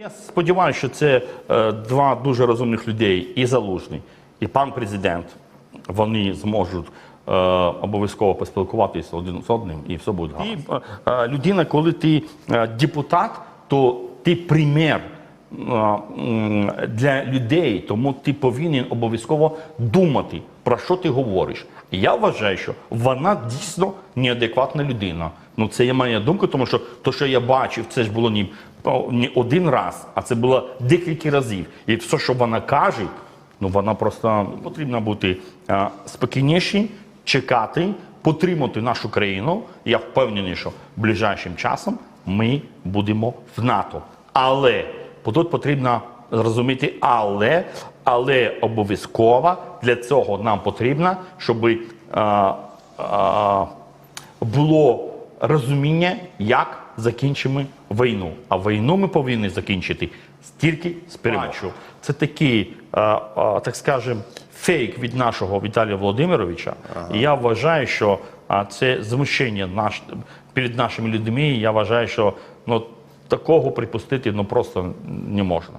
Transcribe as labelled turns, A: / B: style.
A: Я сподіваюся, що це е, два дуже розумних людей, і залужний, і пан президент. Вони зможуть е, обов'язково поспілкуватися один з одним, і все буде. І е, людина, коли ти е, депутат, то ти пример е, для людей, тому ти повинен обов'язково думати, про що ти говориш. І я вважаю, що вона дійсно неадекватна людина. Ну це є моя думка, тому що то, що я бачив, це ж було не, не один раз, а це було декілька разів. І все, що вона каже, ну вона просто потрібно бути спокійніші, чекати, підтримати нашу країну. Я впевнений, що ближайшим часом ми будемо в НАТО. Але тут потрібно зрозуміти, але, але обов'язково для цього нам потрібно, щоб е, е, було розуміння, як закінчимо війну. А війну ми повинні закінчити тільки з перемогою. Це такий, е, е, так скажемо, фейк від нашого Віталія Володимировича. І я вважаю, що це змушення наш, перед нашими людьми. І Я вважаю, що ну, такого припустити ну, просто не можна.